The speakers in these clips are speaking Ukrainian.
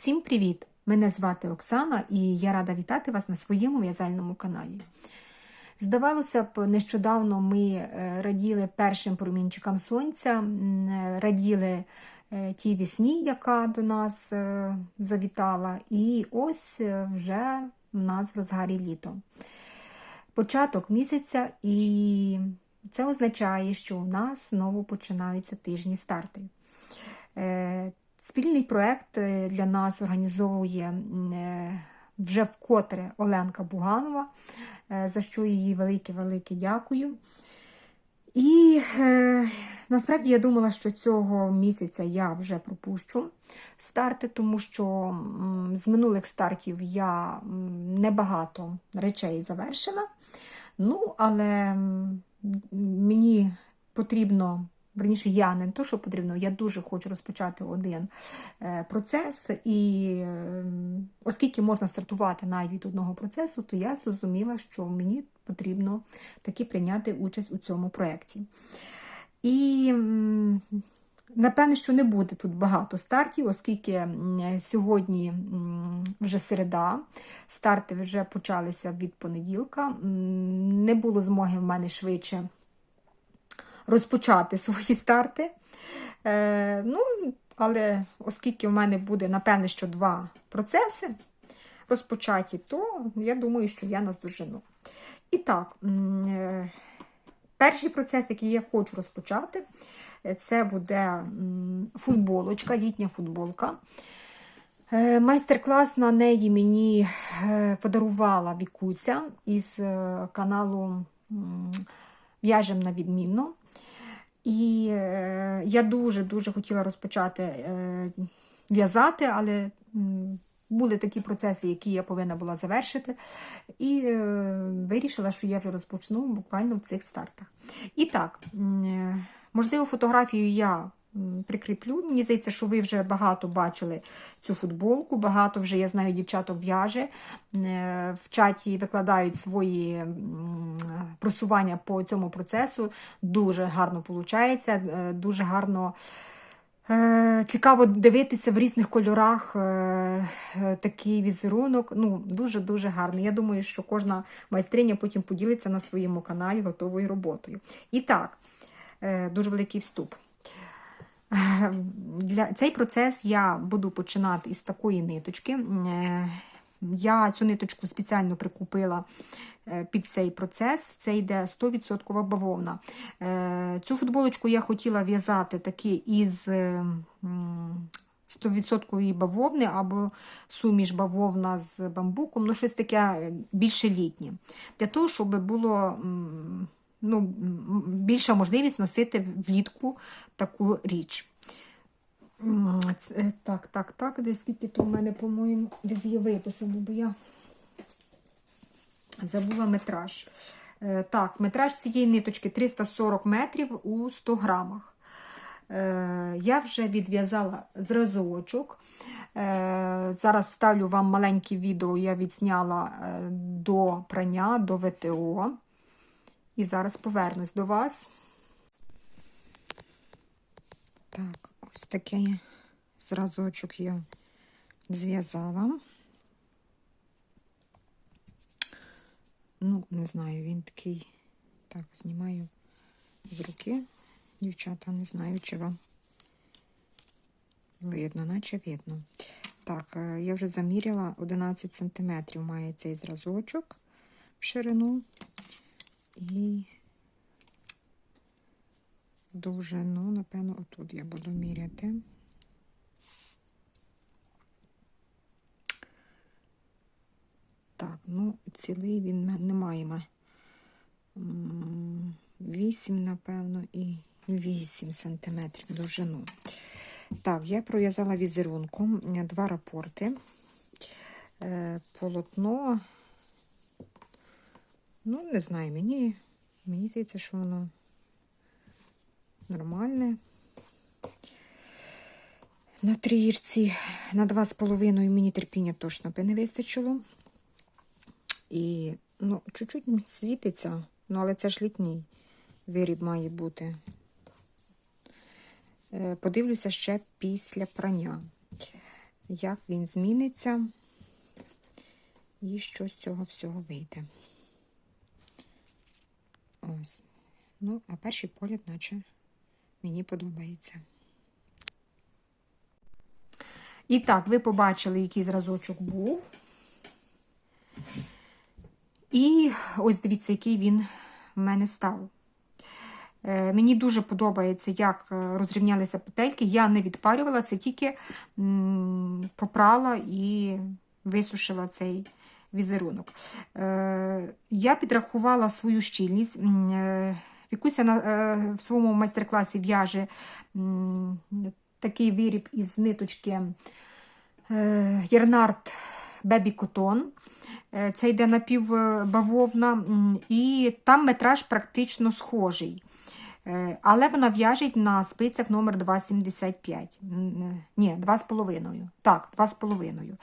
Всім привіт! Мене звати Оксана і я рада вітати вас на своєму в'язальному каналі. Здавалося б, нещодавно ми е, раділи першим промінчикам сонця, раділи е, тій весні, яка до нас е, завітала, і ось вже в нас в розгарі літо. Початок місяця, і це означає, що у нас знову починаються тижні старти. Спільний проект е, для нас організовує е, вже вкотре Оленка Буганова, е, за що їй велике-велике дякую. І насправді я думала, що цього місяця я вже пропущу старти, тому що з минулих стартів я небагато речей завершила. Ну, але мені потрібно. Верніше, я не то, що потрібно, я дуже хочу розпочати один е, процес, і е, оскільки можна стартувати навіть від одного процесу, то я зрозуміла, що мені потрібно таки прийняти участь у цьому проєкті. І м, напевне, що не буде тут багато стартів, оскільки сьогодні вже середа, старти вже почалися від понеділка. Не було змоги в мене швидше розпочати свої старти. Е, ну, але оскільки в мене буде, напевне, що два процеси розпочаті, то я думаю, що я наздожену. І так, е, перший процес, який я хочу розпочати, е, це буде футболочка, літня футболка. Е, Майстер-клас на неї мені е, подарувала Вікуся із каналу м, В'яжем на відмінно. І е, я дуже-дуже хотіла розпочати е, в'язати, але були такі процеси, які я повинна була завершити. І е, вирішила, що я вже розпочну буквально в цих стартах. І так, е, можливо, фотографію я прикріплю. Мені здається, що ви вже багато бачили цю футболку, багато вже я знаю, дівчаток в'яже. Е, В чаті викладають свої просування по цьому процесу. Дуже гарно виходить, дуже гарно. Е, Цікаво дивитися в різних кольорах е, е, такий візерунок. Ну, дуже-дуже гарно. Я думаю, що кожна майстриня потім поділиться на своєму каналі готовою роботою. І так, е, дуже великий вступ. Для цей процес я буду починати із такої ниточки. Е, Я цю ниточку спеціально прикупила е, під цей процес. Це йде 100% бавовна. Е, Цю футболочку я хотіла в'язати таки із е, 100% бавовни або суміш бавовна з бамбуком, ну щось таке більше літнє. Для того, щоб було ну, більша можливість носити влітку таку річ. Так, так, так, десь скільки то в мене, по-моєму, десь є виписано, бо я забула метраж. Е, Так, метраж цієї ниточки 340 метрів у 100 грамах. Е, Я вже відв'язала зразочок. Е, Зараз ставлю вам маленьке відео, я відзняла е, до прання, до ВТО. І зараз повернусь до вас. Так, ось такий зразочок я зв'язала. Ну, не знаю, він такий. Так, знімаю з руки. Дівчата, не знаю, чи вам видно, наче видно. Так, е, я вже заміряла 11 см має цей зразочок в ширину і довжину, напевно, отут я буду міряти. Так, ну, цілий він не має. ма- 8, напевно, і 8 сантиметрів довжину. Так, я пров'язала візерунком е, два рапорти. Е, Полотно, ну, не знаю, мені, мені здається, що воно нормальне. На трієчці на 2,5 мені терпіння точно би не вистачило. І, ну, чуть-чуть світиться, ну, але це ж літній виріб має бути. Е, Подивлюся ще після прання. як він зміниться і що з цього всього вийде. Ось. Ну, а перший погляд, наче мені подобається. І так, ви побачили, який зразочок був. І ось дивіться, який він в мене став. Е, Мені дуже подобається, як е, розрівнялися петельки. Я не відпарювала, це тільки попрала і висушила цей візерунок. Е, Я підрахувала свою щільність. Е, Вікуся е, в своєму майстер-класі в'яже такий виріб із ниточки Єрнард Бебі Котон. Це йде напівбавовна, і там метраж практично схожий. Але вона в'яжеть на спицях номер 2,75. Е, Ні, 2,5. Так, 2,5.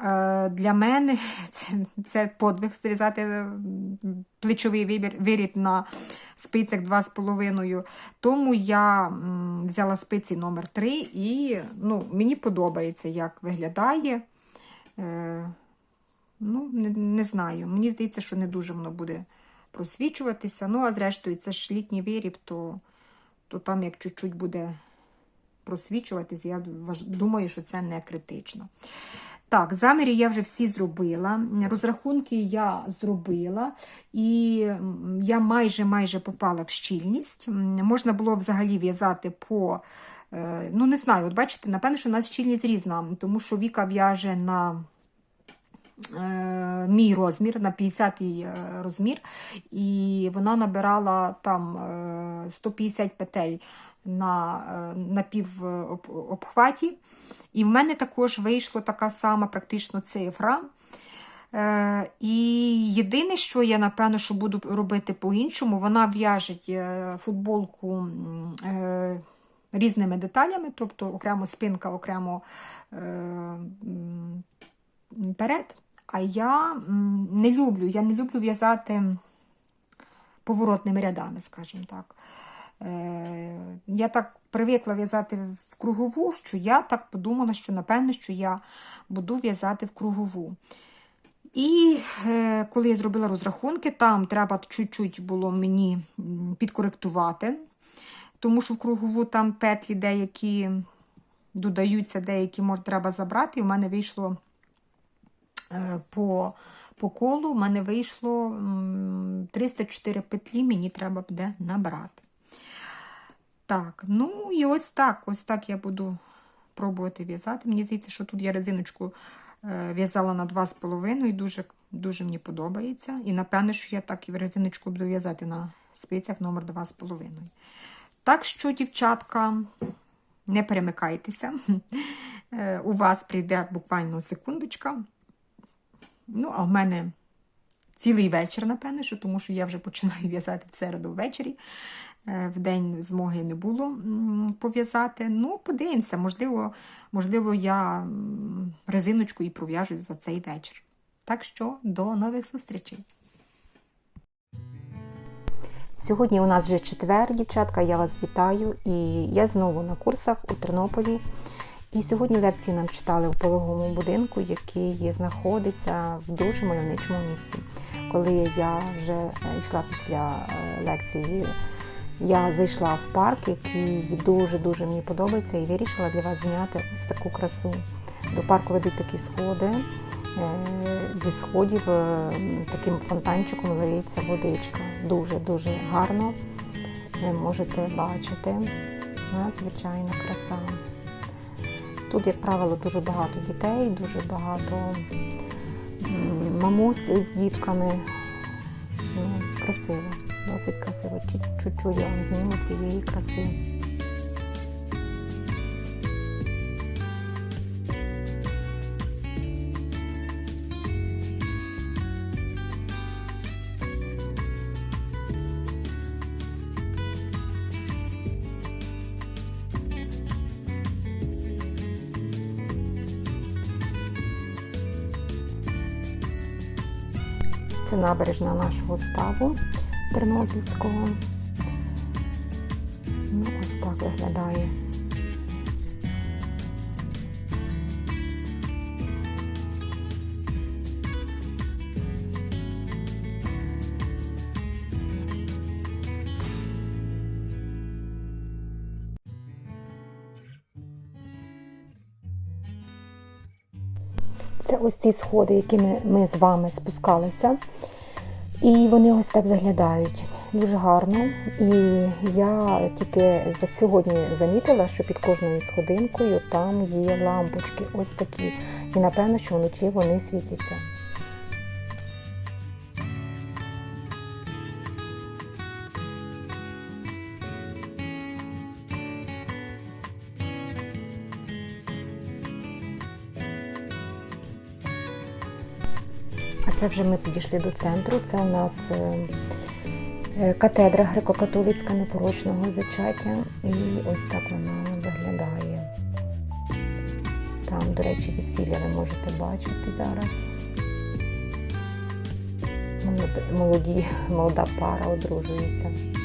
Е, Для мене це, це подвиг зв'язати м, плечовий виріб на спицях 2,5. Тому я взяла спиці номер 3 і ну, мені подобається, як виглядає. Е, Ну, не, не знаю. Мені здається, що не дуже воно буде просвічуватися. Ну, а зрештою, це ж літній виріб, то, то там як чуть-чуть буде просвічуватись, я думаю, що це не критично. Так, заміри я вже всі зробила. Розрахунки я зробила, і я майже майже попала в щільність. Можна було взагалі в'язати по. е, Ну, не знаю, от бачите, напевно, що у нас щільність різна, тому що Віка в'яже на е, мій розмір, на 50-й е, розмір, і вона набирала там е, 150 петель на е, напівобхваті. І в мене також вийшла така сама практично цифра. Е, і єдине, що я, напевно, що буду робити по-іншому, вона в'яжеть е, футболку е, різними деталями, тобто окремо спинка, окремо е, перед. А я не люблю, я не люблю в'язати поворотними рядами, скажімо так. Е, я так привикла в'язати в кругову, що я так подумала, що напевно, що я буду в'язати в кругову. І е, коли я зробила розрахунки, там треба чуть-чуть було мені підкоректувати, тому що в кругову там петлі деякі додаються, деякі може, треба забрати. І в мене вийшло е, по, по колу, в мене вийшло 304 петлі, мені треба буде набрати. Так, ну і ось так, ось так я буду пробувати в'язати. Мені здається, що тут я резиночку е, в'язала на 2,5 і дуже, дуже мені подобається. І напевне, що я так і резиночку буду в'язати на спицях номер 2,5. Так що, дівчатка, не перемикайтеся. Е, У вас прийде буквально секундочка. Ну, а в мене цілий вечір, напевне, що, тому що я вже починаю в'язати в середу ввечері. Е, В день змоги не було пов'язати. Ну, подивимося, можливо, можливо, я резиночку і пров'яжу за цей вечір. Так що до нових зустрічей. Сьогодні у нас вже четвер, дівчатка, я вас вітаю. І я знову на курсах у Тернополі. І сьогодні лекції нам читали у пологовому будинку, який знаходиться в дуже мальовничому місці. Коли я вже е, йшла після е, лекції, я зайшла в парк, який дуже-дуже мені подобається, і вирішила для вас зняти ось таку красу. До парку ведуть такі сходи. Е, Зі сходів таким фонтанчиком лиється водичка. Дуже-дуже гарно. Ви можете бачити. Надзвичайна краса. Тут, як правило, дуже багато дітей, дуже багато мамусь з дітками. Ну, красиво, досить красиво. Чуть- Чуть-чуть я вам зніму цієї краси. Набережна нашого ставу Тернопільського. Це ось ці сходи, якими ми з вами спускалися. І вони ось так виглядають дуже гарно. І я тільки за сьогодні замітила, що під кожною сходинкою там є лампочки, ось такі. І напевно, що вночі вони світяться. А це вже ми підійшли до центру. Це у нас е, е, катедра греко-католицька непорочного зачаття. І ось так вона виглядає. Там, до речі, весілля ви можете бачити зараз. Молоді, молода пара одружується.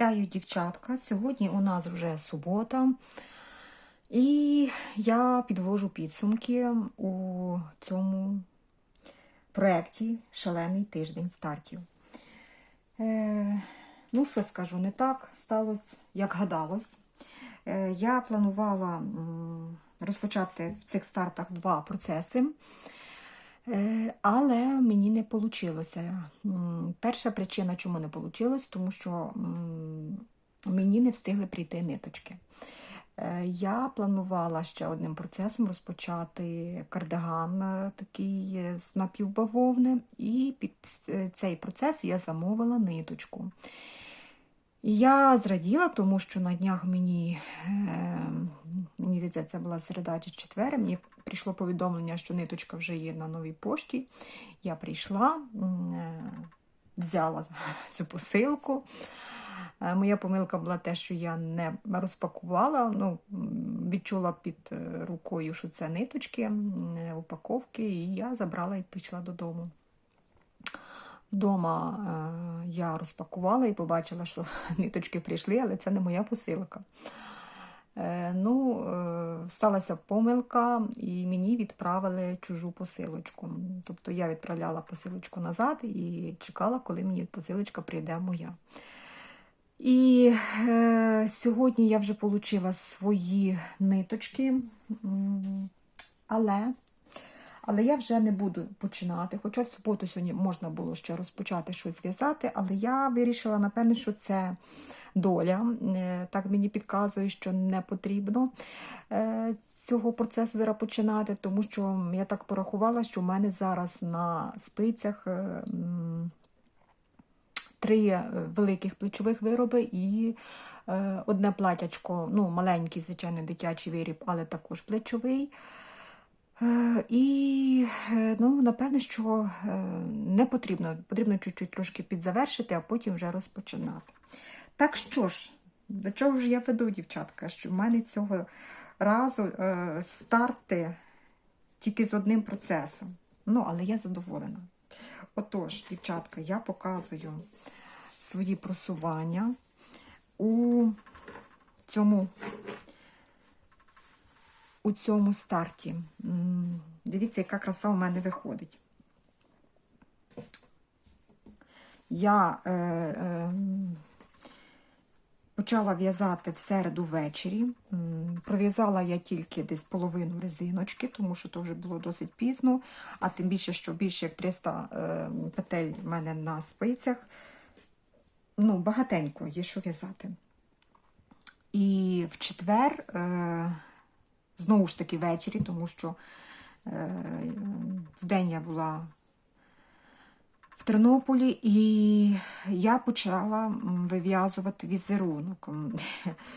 Вітаю, дівчатка! Сьогодні у нас вже субота, і я підвожу підсумки у цьому проєкті Шалений тиждень стартів. Е, ну, що скажу, не так сталося, як гадалось. Е, я планувала розпочати в цих стартах два процеси. Е, Але мені не вийшло. Перша причина, чому не вийшло, тому що мені не встигли прийти ниточки. Е, Я планувала ще одним процесом розпочати кардиган е, такий з напівбавовни, і під цей процес я замовила ниточку. Я зраділа, тому що на днях мені, здається, це була середа чи четвер, мені прийшло повідомлення, що ниточка вже є на новій пошті. Я прийшла, е, взяла цю посилку. Е, Моя помилка була те, що я не розпакувала, ну, відчула під е, рукою, що це ниточки, упаковки, і я забрала і пішла додому. Вдома я розпакувала і побачила, що ниточки прийшли, але це не моя посилка. Е, ну, е, сталася помилка, і мені відправили чужу посилочку. Тобто я відправляла посилочку назад і чекала, коли мені посилочка прийде моя. І е, сьогодні я вже отримала свої ниточки, але але я вже не буду починати. Хоча в суботу сьогодні можна було ще розпочати щось зв'язати, але я вирішила, напевне, що це доля. Е, Так мені підказує, що не потрібно е, цього процесу зараз починати, тому що я так порахувала, що в мене зараз на спицях. е, Три великих плечових вироби і одне платячко, ну, маленький, звичайно, дитячий виріб, але також плечовий. І, е, ну, напевне, що не потрібно. Потрібно чуть-чуть трошки підзавершити, а потім вже розпочинати. Так що ж, до чого ж я веду, дівчатка? Що в мене цього разу е, старти тільки з одним процесом. Ну, але я задоволена. Отож, дівчатка, я показую свої просування у цьому у цьому старті. Дивіться, яка краса у мене виходить. Я е, е, почала в'язати в середу ввечері. Пров'язала я тільки десь половину резиночки, тому що то вже було досить пізно, а тим більше, що більше як 300 е, петель в мене на спицях. Ну, багатенько є що в'язати. І в четвер, е, знову ж таки ввечері, тому що е, в день я була в Тернополі, і я почала вив'язувати візерунок.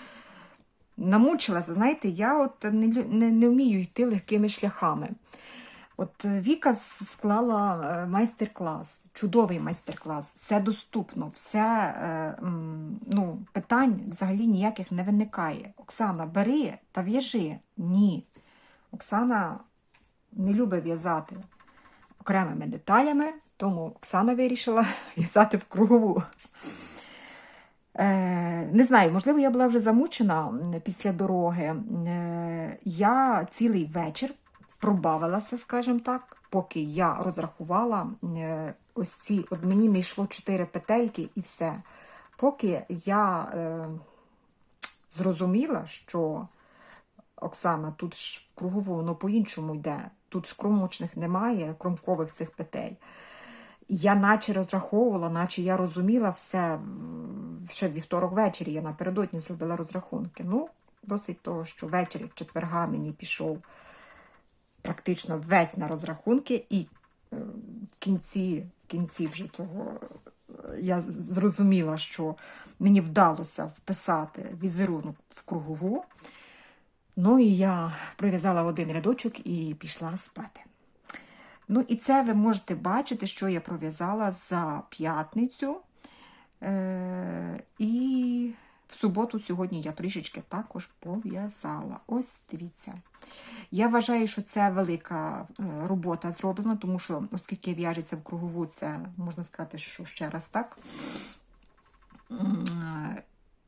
Намучилася, знаєте, я от не, не, не вмію йти легкими шляхами. От е, Віка склала е, майстер-клас, чудовий майстер-клас, все доступно, все е, ну, питань взагалі ніяких не виникає. Оксана, бери та в'яжи. Ні. Оксана не любить в'язати окремими деталями, тому Оксана вирішила в'язати в кругову. Е, не знаю, можливо, я була вже замучена після дороги. Е, я цілий вечір пробавилася, скажімо так, поки я розрахувала е, ось ці, от мені не йшло чотири петельки і все. поки я зрозуміла, що Оксана, тут ж в кругову воно по-іншому йде. Тут ж кромочних немає, кромкових цих петель. Я наче розраховувала, наче я розуміла все ще вівторок ввечері. Я напередодні зробила розрахунки. Ну, досить того, що ввечері четверга мені пішов практично весь на розрахунки, і е, в кінці, в кінці вже цього е, я зрозуміла, що мені вдалося вписати візерунок в кругову. Ну і я прив'язала один рядочок і пішла спати. Ну, і це ви можете бачити, що я пров'язала за п'ятницю. Е- і в суботу сьогодні я трішечки також пов'язала. Ось дивіться. Я вважаю, що це велика е, робота зроблена, тому що, оскільки в'яжеться в кругову, це можна сказати, що ще раз так.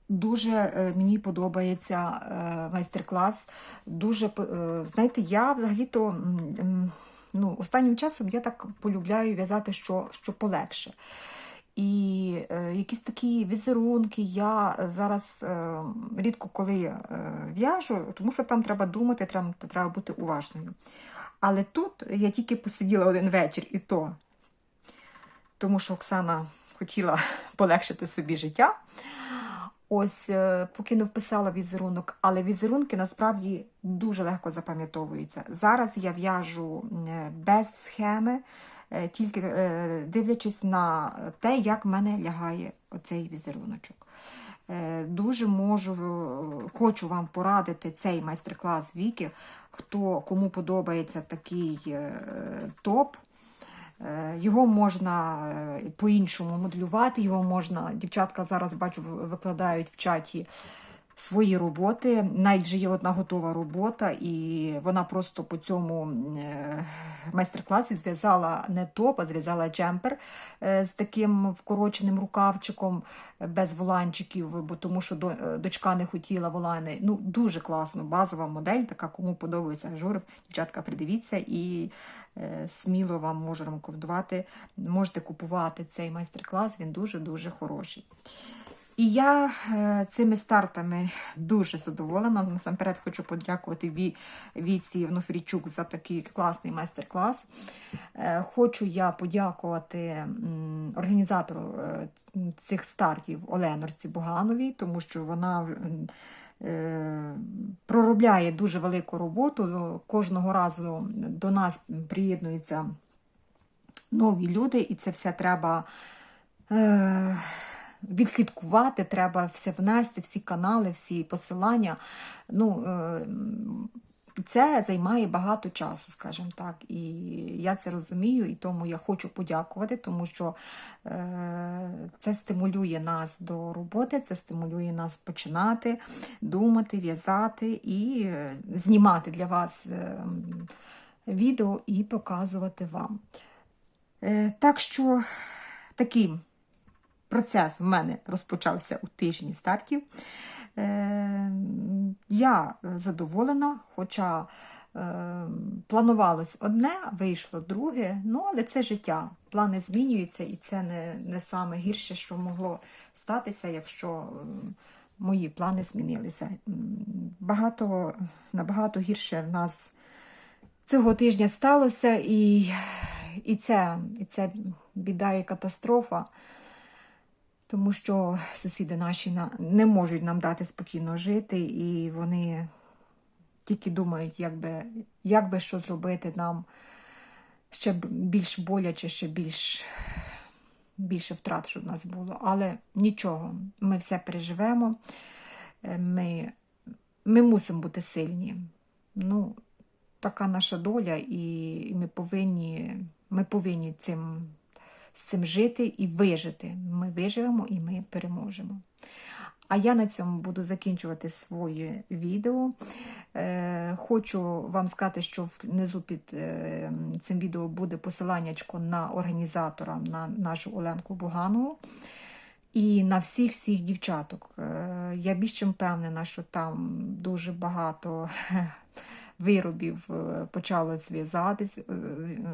Дуже е, мені подобається е, майстер-клас. Дуже, е, знаєте, я взагалі-то ну, останнім часом я так полюбляю в'язати, що, що полегше. І якісь такі візерунки я зараз рідко коли в'яжу, тому що там треба думати, треба, треба бути уважною. Але тут я тільки посиділа один вечір і то, тому що Оксана хотіла полегшити собі життя. Ось, е, поки не вписала візерунок, але візерунки насправді дуже легко запам'ятовуються. Зараз я в'яжу е, без схеми, е, тільки дивлячись на те, як в мене лягає оцей візеруночок. Дуже можу, хочу вам порадити цей майстер-клас Віки, хто кому подобається такий топ. Е, Його можна е, по-іншому моделювати, його можна, дівчатка зараз бачу, викладають в чаті свої роботи. Навіть вже є одна готова робота, і вона просто по цьому е, майстер-класі зв'язала не топ, а зв'язала джемпер е, з таким вкороченим рукавчиком е, без воланчиків, бо тому що дочка не хотіла волани. Ну, дуже класно, базова модель, така, кому подобається ажур. Дівчатка, придивіться і сміло вам можу рекомендувати. Можете купувати цей майстер-клас, він дуже-дуже хороший. І я е, цими стартами дуже задоволена. Насамперед хочу подякувати Ві, Віці Євнофрійчук за такий класний майстер-клас. Е, хочу я подякувати організатору е, цих стартів Оленорці Богановій, тому що вона проробляє дуже велику роботу. Кожного разу до нас приєднуються нові люди, і це все треба. Відслідкувати, треба все внести, всі канали, всі посилання. Ну, е, це займає багато часу, скажімо так. І я це розумію, і тому я хочу подякувати, тому що е, це стимулює нас до роботи, це стимулює нас починати, думати, в'язати і е, знімати для вас відео і показувати вам. Так що такий процес в мене розпочався у тижні стартів. Е, Я задоволена, хоча е, планувалось одне, вийшло друге, ну але це життя. Плани змінюються, і це не, не саме гірше, що могло статися, якщо мої плани змінилися. Багато, набагато гірше в нас цього тижня сталося, і, і, це, і це біда і катастрофа тому що сусіди наші на- не можуть нам дати спокійно жити, і вони тільки думають, як би, як би що зробити нам ще більш боляче, ще більш, більше втрат, щоб в нас було. Але нічого, ми все переживемо, Е, ми, ми мусимо бути сильні. Ну, така наша доля, і ми повинні, ми повинні цим з цим жити і вижити. Ми виживемо і ми переможемо. А я на цьому буду закінчувати своє відео. Е, хочу вам сказати, що внизу під е, цим відео буде посиланнячко на організатора, на нашу Оленку Буганову. І на всіх всіх дівчаток. Е, Я більш чим впевнена, що там дуже багато виробів почали почало зв'язатись е,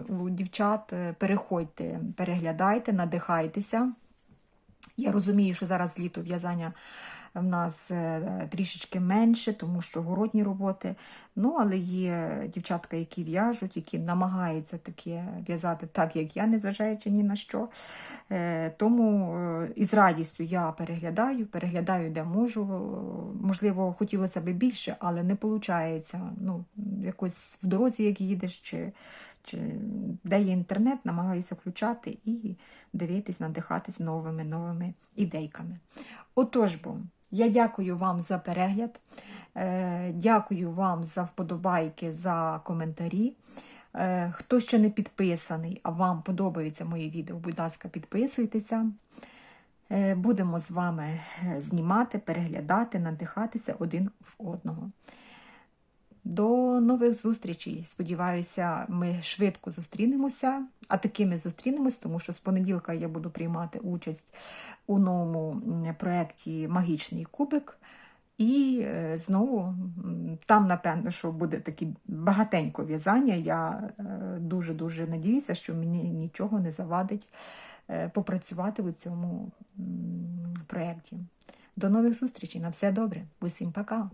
у дівчат. Е, Переходьте, переглядайте, надихайтеся. Я розумію, що зараз літо в'язання в нас е, трішечки менше, тому що городні роботи. Ну, але є дівчатка, які в'яжуть, які намагаються таке в'язати так, як я, незважаючи ні на що. Е, Тому е, із радістю я переглядаю, переглядаю, де можу. Можливо, хотілося б більше, але не виходить. Ну, якось в дорозі, як їдеш, чи, де є інтернет, намагаюся включати і дивитись, надихатись новими новими ідейками. Отож бо, я дякую вам за перегляд, е, дякую вам за вподобайки, за коментарі. Е, Хто ще не підписаний, а вам подобаються мої відео, будь ласка, підписуйтеся. Е, Будемо з вами е, знімати, переглядати, надихатися один в одного. До нових зустрічей. Сподіваюся, ми швидко зустрінемося. А такими зустрінемось, тому що з понеділка я буду приймати участь у новому проєкті Магічний кубик. І е, знову там, напевно, що буде такі багатенько в'язання. Я дуже-дуже надіюся, що мені нічого не завадить е, попрацювати у цьому проєкті. До нових зустрічей. На все добре. Усім пока.